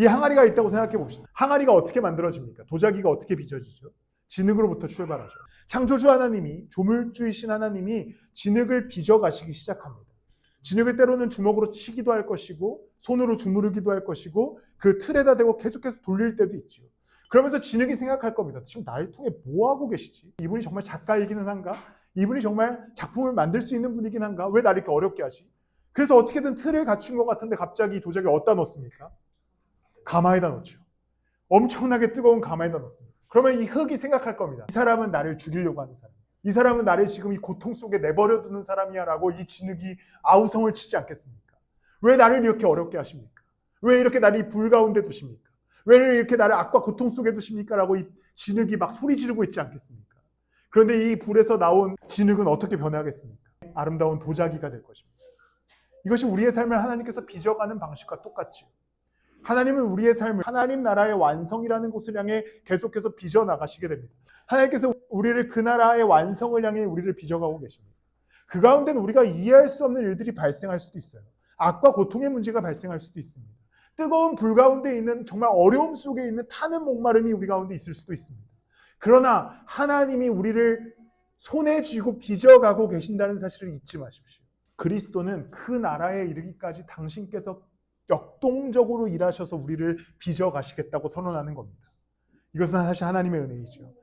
이 항아리가 있다고 생각해 봅시다. 항아리가 어떻게 만들어집니까? 도자기가 어떻게 빚어지죠? 진흙으로부터 출발하죠. 창조주 하나님이 조물주이신 하나님이 진흙을 빚어 가시기 시작합니다. 진흙을 때로는 주먹으로 치기도 할 것이고 손으로 주무르기도 할 것이고 그 틀에다 대고 계속해서 돌릴 때도 있지요. 그러면서 진흙이 생각할 겁니다. 지금 나를 통해 뭐 하고 계시지? 이분이 정말 작가이기는 한가? 이분이 정말 작품을 만들 수 있는 분이긴 한가? 왜 나를 이렇게 어렵게 하지? 그래서 어떻게든 틀을 갖춘 것 같은데 갑자기 도자기를 어디다 넣습니까? 가마에다 넣죠. 엄청나게 뜨거운 가마에다 넣습니다. 그러면 이 흙이 생각할 겁니다. 이 사람은 나를 죽이려고 하는 사람. 이 사람은 나를 지금 이 고통 속에 내버려 두는 사람이야 라고 이 진흙이 아우성을 치지 않겠습니까? 왜 나를 이렇게 어렵게 하십니까? 왜 이렇게 나를 이불 가운데 두십니까? 왜 이렇게 나를 악과 고통 속에 두십니까? 라고 이 진흙이 막 소리 지르고 있지 않겠습니까? 그런데 이 불에서 나온 진흙은 어떻게 변하겠습니까? 아름다운 도자기가 될 것입니다. 이것이 우리의 삶을 하나님께서 빚어가는 방식과 똑같지요. 하나님은 우리의 삶을 하나님 나라의 완성이라는 곳을 향해 계속해서 빚어 나가시게 됩니다. 하나님께서 우리를 그 나라의 완성을 향해 우리를 빚어가고 계십니다. 그 가운데는 우리가 이해할 수 없는 일들이 발생할 수도 있어요. 악과 고통의 문제가 발생할 수도 있습니다. 뜨거운 불 가운데 있는 정말 어려움 속에 있는 타는 목마름이 우리 가운데 있을 수도 있습니다. 그러나 하나님이 우리를 손에 쥐고 빚어가고 계신다는 사실을 잊지 마십시오. 그리스도는 그 나라에 이르기까지 당신께서 역동적으로 일하셔서 우리를 빚어 가시겠다고 선언하는 겁니다. 이것은 사실 하나님의 은혜이죠.